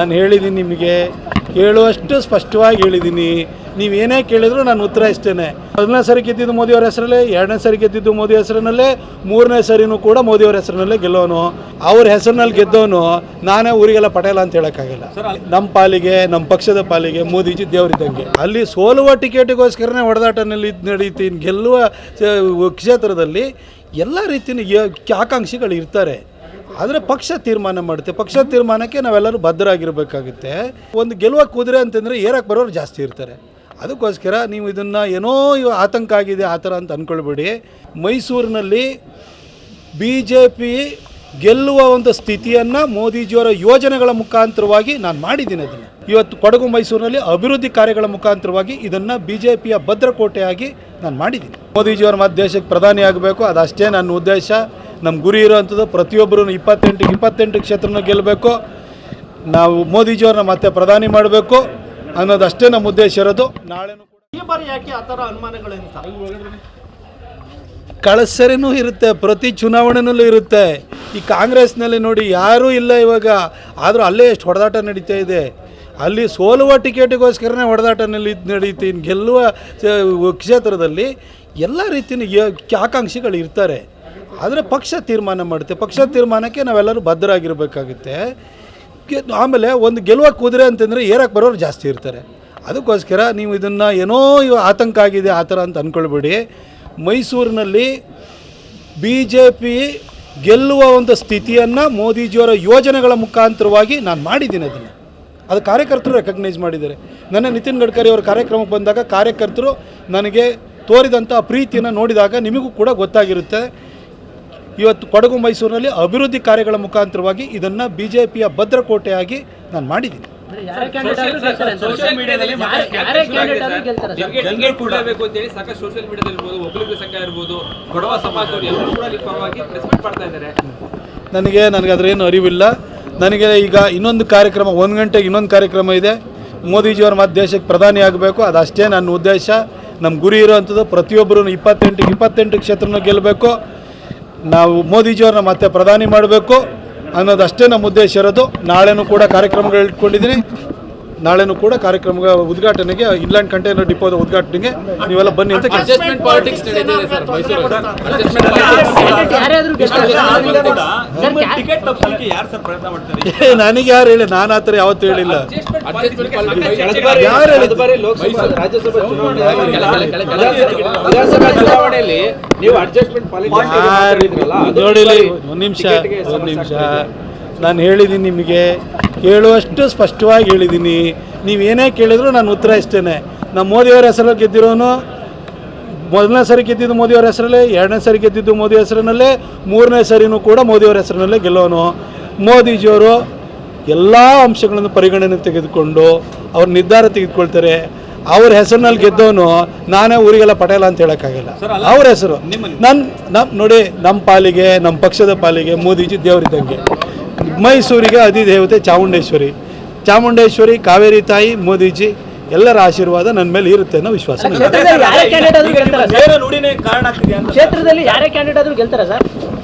ನಾನು ಹೇಳಿದ್ದೀನಿ ನಿಮಗೆ ಕೇಳುವಷ್ಟು ಸ್ಪಷ್ಟವಾಗಿ ಹೇಳಿದ್ದೀನಿ. ನೀವೇನೇ ಕೇಳಿದ್ರು ನಾನು ಉತ್ತರ ಇಷ್ಟೇನೆ. ಮೊದಲನೇ ಸರಿ ಗೆದ್ದಿದ್ದು ಮೋದಿಯವರ ಹೆಸರಲ್ಲೇ ಎರಡನೇ ಸರಿ ಗೆದ್ದಿದ್ದು ಮೋದಿ ಹೆಸರಿನಲ್ಲೇ ಮೂರನೇ ಸರಿನೂ ಕೂಡ ಮೋದಿಯವರ ಹೆಸರಿನಲ್ಲೇ ಗೆಲ್ಲೋನು. ಅವ್ರ ಹೆಸರಿನಲ್ಲಿ ಗೆದ್ದವನು ನಾನೇ ಊರಿಗೆಲ್ಲ ಪಟೇಲ ಅಂತ ಹೇಳೋಕ್ಕಾಗಲ್ಲ. ನಮ್ಮ ಪಾಲಿಗೆ ನಮ್ಮ ಪಕ್ಷದ ಪಾಲಿಗೆ ಮೋದಿಜಿ ದೇವರಿದ್ದಂಗೆ ಅಲ್ಲಿ ಸೋಲುವ ಟಿಕೆಟಿಗೋಸ್ಕರನೇ ಹೊಡೆದಾಟನಲ್ಲಿ ನಡೀತೀನಿ ಗೆಲ್ಲುವ ಕ್ಷೇತ್ರದಲ್ಲಿ ಎಲ್ಲ ರೀತಿಯ ಆಕಾಂಕ್ಷಿಗಳು ಇರ್ತಾರೆ. ಆದರೆ ಪಕ್ಷ ತೀರ್ಮಾನ ಮಾಡುತ್ತೆ. ಪಕ್ಷ ತೀರ್ಮಾನಕ್ಕೆ ನಾವೆಲ್ಲರೂ ಬದ್ಧರಾಗಿರಬೇಕಾಗುತ್ತೆ. ಒಂದು ಗೆಲುವ ಕುದುರೆ ಅಂತಂದರೆ ಏರಕ್ಕೆ ಬರೋರು ಜಾಸ್ತಿ ಇರ್ತಾರೆ. ಅದಕ್ಕೋಸ್ಕರ ನೀವು ಇದನ್ನು ಏನೋ ಆತಂಕ ಆಗಿದೆ ಆ ಥರ ಅಂತ ಅಂದ್ಕೊಳ್ಬೇಡಿ ಮೈಸೂರಿನಲ್ಲಿ ಬಿ ಜೆ ಪಿ ಗೆಲ್ಲುವ ಒಂದು ಸ್ಥಿತಿಯನ್ನು ಮೋದಿಜಿಯವರ ಯೋಜನೆಗಳ ಮುಖಾಂತರವಾಗಿ ನಾನು ಮಾಡಿದ್ದೀನಿ ಅದನ್ನು. ಇವತ್ತು ಕೊಡಗು ಮೈಸೂರಿನಲ್ಲಿ ಅಭಿವೃದ್ಧಿ ಕಾರ್ಯಗಳ ಮುಖಾಂತರವಾಗಿ ಇದನ್ನು ಬಿ ಜೆ ಪಿಯ ಭದ್ರಕೋಟೆಯಾಗಿ ನಾನು ಮಾಡಿದ್ದೀನಿ. ಮೋದಿಜಿಯವರ ಮಧ್ಯ ದೇಶಕ್ಕೆ ಪ್ರಧಾನಿ ಆಗಬೇಕು ಅದಷ್ಟೇ ನನ್ನ ಉದ್ದೇಶ. ನಮ್ಮ ಗುರಿ ಇರೋವಂಥದ್ದು ಪ್ರತಿಯೊಬ್ಬರು ಇಪ್ಪತ್ತೆಂಟು ಇಪ್ಪತ್ತೆಂಟು ಕ್ಷೇತ್ರನ ಗೆಲ್ಲಬೇಕು ನಾವು ಮೋದಿಜಿಯವ್ರನ್ನ ಮತ್ತೆ ಪ್ರಧಾನಿ ಮಾಡಬೇಕು ಅನ್ನೋದಷ್ಟೇ ನಮ್ಮ ಉದ್ದೇಶ ಇರೋದು. ನಾಳೆನೂ ಕೂಡ ಈ ಬಾರಿ ಯಾಕೆ ಆ ಥರ ಅನುಮಾನಗಳಂತ ಕಳಸರಿನೂ ಇರುತ್ತೆ ಪ್ರತಿ ಚುನಾವಣೆನಲ್ಲೂ ಇರುತ್ತೆ. ಈ ಕಾಂಗ್ರೆಸ್ನಲ್ಲಿ ನೋಡಿ ಯಾರೂ ಇಲ್ಲ ಇವಾಗ. ಆದರೂ ಅಲ್ಲೇ ಎಷ್ಟು ಹೊಡೆದಾಟ ನಡೀತಾ ಇದೆ. ಅಲ್ಲಿ ಸೋಲುವ ಟಿಕೆಟಿಗೋಸ್ಕರನೇ ಹೊಡೆದಾಟನಲ್ಲಿ ನಡೀತೀನಿ. ಗೆಲ್ಲುವ ಕ್ಷೇತ್ರದಲ್ಲಿ ಎಲ್ಲ ರೀತಿಯ ಆಕಾಂಕ್ಷಿಗಳು ಇರ್ತಾರೆ. ಆದರೆ ಪಕ್ಷ ತೀರ್ಮಾನ ಮಾಡುತ್ತೆ. ಪಕ್ಷ ತೀರ್ಮಾನಕ್ಕೆ ನಾವೆಲ್ಲರೂ ಭದ್ರಾಗಿರಬೇಕಾಗುತ್ತೆ ಆಮೇಲೆ ಒಂದು ಗೆಲುವ ಕುದುರೆ ಅಂತಂದರೆ ಏರಕ್ಕೆ ಬರೋರು ಜಾಸ್ತಿ ಇರ್ತಾರೆ. ಅದಕ್ಕೋಸ್ಕರ ನೀವು ಇದನ್ನು ಏನೋ ಆತಂಕ ಆಗಿದೆ ಆ ಥರ ಅಂತ ಅಂದ್ಕೊಳ್ಬೇಡಿ ಮೈಸೂರಿನಲ್ಲಿ ಬಿ ಜೆ ಪಿ ಗೆಲ್ಲುವ ಒಂದು ಸ್ಥಿತಿಯನ್ನು ಮೋದಿಜಿಯವರ ಯೋಜನೆಗಳ ಮುಖಾಂತರವಾಗಿ ನಾನು ಮಾಡಿದ್ದೀನಿ ಅದನ್ನು. ಅದು ಕಾರ್ಯಕರ್ತರು ರೆಕಗ್ನೈಸ್ ಮಾಡಿದ್ದಾರೆ. ನನ್ನ ನಿತಿನ್ ಗಡ್ಕರಿ ಅವರ ಕಾರ್ಯಕ್ರಮಕ್ಕೆ ಬಂದಾಗ ಕಾರ್ಯಕರ್ತರು ನನಗೆ ತೋರಿದಂಥ ಪ್ರೀತಿಯನ್ನು ನೋಡಿದಾಗ ನಿಮಗೂ ಕೂಡ ಗೊತ್ತಾಗಿರುತ್ತೆ. ಇವತ್ತು ಕೊಡಗು ಮೈಸೂರಿನಲ್ಲಿ ಅಭಿವೃದ್ಧಿ ಕಾರ್ಯಗಳ ಮುಖಾಂತರವಾಗಿ ಇದನ್ನು ಬಿ ಜೆ ಪಿಯ ಭದ್ರಕೋಟೆಯಾಗಿ ನಾನು ಮಾಡಿದ್ದೀನಿ. ನನಗೆ ನನಗೆ ಅದ್ರೇನು ಅರಿವಿಲ್ಲ. ನನಗೆ ಈಗ ಇನ್ನೊಂದು ಕಾರ್ಯಕ್ರಮ ಒಂದು ಗಂಟೆಗೆ ಇನ್ನೊಂದು ಕಾರ್ಯಕ್ರಮ ಇದೆ. ಮೋದಿಜಿಯವ್ರ ಮತ್ತೆ ದೇಶಕ್ಕೆ ಪ್ರಧಾನಿ ಆಗಬೇಕು. ಅದಷ್ಟೇ ನನ್ನ ಉದ್ದೇಶ. ನಮ್ಮ ಗುರಿ ಇರೋವಂಥದ್ದು ಪ್ರತಿಯೊಬ್ಬರು ಇಪ್ಪತ್ತೆಂಟಿಗೆ ಇಪ್ಪತ್ತೆಂಟು ಕ್ಷೇತ್ರನ ಗೆಲ್ಲಬೇಕು ನಾವು ಮೋದಿಜಿಯವ್ರನ್ನ ಮತ್ತೆ ಪ್ರಧಾನಿ ಮಾಡಬೇಕು ಅನ್ನೋದಷ್ಟೇ ನಮ್ಮ ಉದ್ದೇಶ ಇರೋದು. ನಾಳೆನೂ ಕೂಡ ಕಾರ್ಯಕ್ರಮಗಳು ಇಟ್ಕೊಂಡಿದ್ದೀನಿ. ನಾಳೆನೂ ಕೂಡ ಕಾರ್ಯಕ್ರಮ ಉದ್ಘಾಟನೆಗೆ ಇನ್ಲ್ಯಾಂಡ್ ಕಂಟೈನರ್ ಡಿಪೋದ ಉದ್ಘಾಟನೆಗೆ ನೀವೆಲ್ಲ ಬನ್ನಿ ಅಂತ ಕೇಳ್ತೀನಿ. ಅಡ್ಜಸ್ಟ್ಮೆಂಟ್ ಪಾಲಿಟಿಕ್ಸ್ ನಡೀತಿದೆ ಸರ್ ಮೈಸೂರು ಯಾರಾದ್ರೂ ಗೆಲ್ತಾರೆ? ಸರ್ ಟಿಕೆಟ್ ತಪ್ಪಿಸಲಿಕ್ಕೆ ಯಾರು ಸರ್ ಪ್ರಯತ್ನ ಮಾಡ್ತಾರೆ? ಏ, ನನಗೆ ಯಾರು ಹೇಳಿ? ನಾನು ಆ ಥರ ಯಾವತ್ತೂ ಹೇಳಿಲ್ಲ. ಅಡ್ಜಸ್ಟ್ಮೆಂಟ್ ಯಾರು ಹೇಳಿದ್ದು? ರಾಜ್ಯಸಭಾ ವಿಧಾನಸಭಾ ಚುನಾವಣೆಯಲ್ಲಿ ನೀವು ಅಡ್ಜಸ್ಟ್ಮೆಂಟ್ ಯಾರು- ನೋಡಿಲಿ ಒಂದು ನಿಮಿಷ ಒಂದು ನಿಮಿಷ. ನಾನು ಹೇಳಿದ್ದೀನಿ ನಿಮಗೆ ಹೇಳುವಷ್ಟು ಸ್ಪಷ್ಟವಾಗಿ ಹೇಳಿದ್ದೀನಿ. ನೀವೇನೇ ಕೇಳಿದ್ರು ನಾನು ಉತ್ತರ ಇಷ್ಟೇ ನಮ್ಮ ಮೋದಿಯವರ ಹೆಸರಲ್ಲಿ ಗೆದ್ದಿರೋನು ಮೊದಲನೇ ಸರಿ ಗೆದ್ದಿದ್ದು ಮೋದಿಯವರ ಹೆಸರಲ್ಲೇ ಎರಡನೇ ಸರಿ ಗೆದ್ದಿದ್ದು ಮೋದಿ ಹೆಸರಿನಲ್ಲೇ ಮೂರನೇ ಸರಿನೂ ಕೂಡ ಮೋದಿಯವರ ಹೆಸರಿನಲ್ಲೇ ಗೆಲ್ಲೋನು. ಮೋದಿಜಿಯವರು ಎಲ್ಲ ಅಂಶಗಳನ್ನು ಪರಿಗಣನೆ ತೆಗೆದುಕೊಂಡು ಅವ್ರ ನಿರ್ಧಾರ ತೆಗೆದುಕೊಳ್ತಾರೆ. ಅವ್ರ ಹೆಸರಿನಲ್ಲಿ ಗೆದ್ದವನು ನಾನೇ ಊರಿಗೆಲ್ಲ ಪಟೇಲ ಅಂತ ಹೇಳೋಕ್ಕಾಗಲ್ಲ. ಅವ್ರ ಹೆಸರು. ನನ್ನ ನಮ್ಮ ನೋಡಿ ನಮ್ಮ ಪಾಲಿಗೆ ನಮ್ಮ ಪಕ್ಷದ ಪಾಲಿಗೆ ಮೋದಿಜಿ ದೇವರಿದ್ದಂಗೆ. ಮೈಸೂರಿಗೆ ಅಧಿದೇವತೆ ಚಾಮುಂಡೇಶ್ವರಿ. ಚಾಮುಂಡೇಶ್ವರಿ ಕಾವೇರಿ ತಾಯಿ ಮೋದಿಜಿ ಎಲ್ಲರ ಆಶೀರ್ವಾದ ನನ್ನ ಮೇಲೆ ಇರುತ್ತೆ ಅನ್ನೋ ವಿಶ್ವಾಸ ನನಗಿದೆ. ಕ್ಷೇತ್ರದಲ್ಲಿ ಯಾರೇ ಕ್ಯಾಂಡಿಡೇಟ್ ಆದ್ರೂ ಗೆಲ್ತಾರೆ ಸರ್? ಬೇರೆ ಕಾರಣ ಆಗ್ತಿದೆ ಅಂತ ಕ್ಷೇತ್ರದಲ್ಲಿ ಯಾರೇ ಕ್ಯಾಂಡಿಡೇಟ್ ಆದ್ರೂ ಗೆಲ್ತಾರೆ ಸರ್?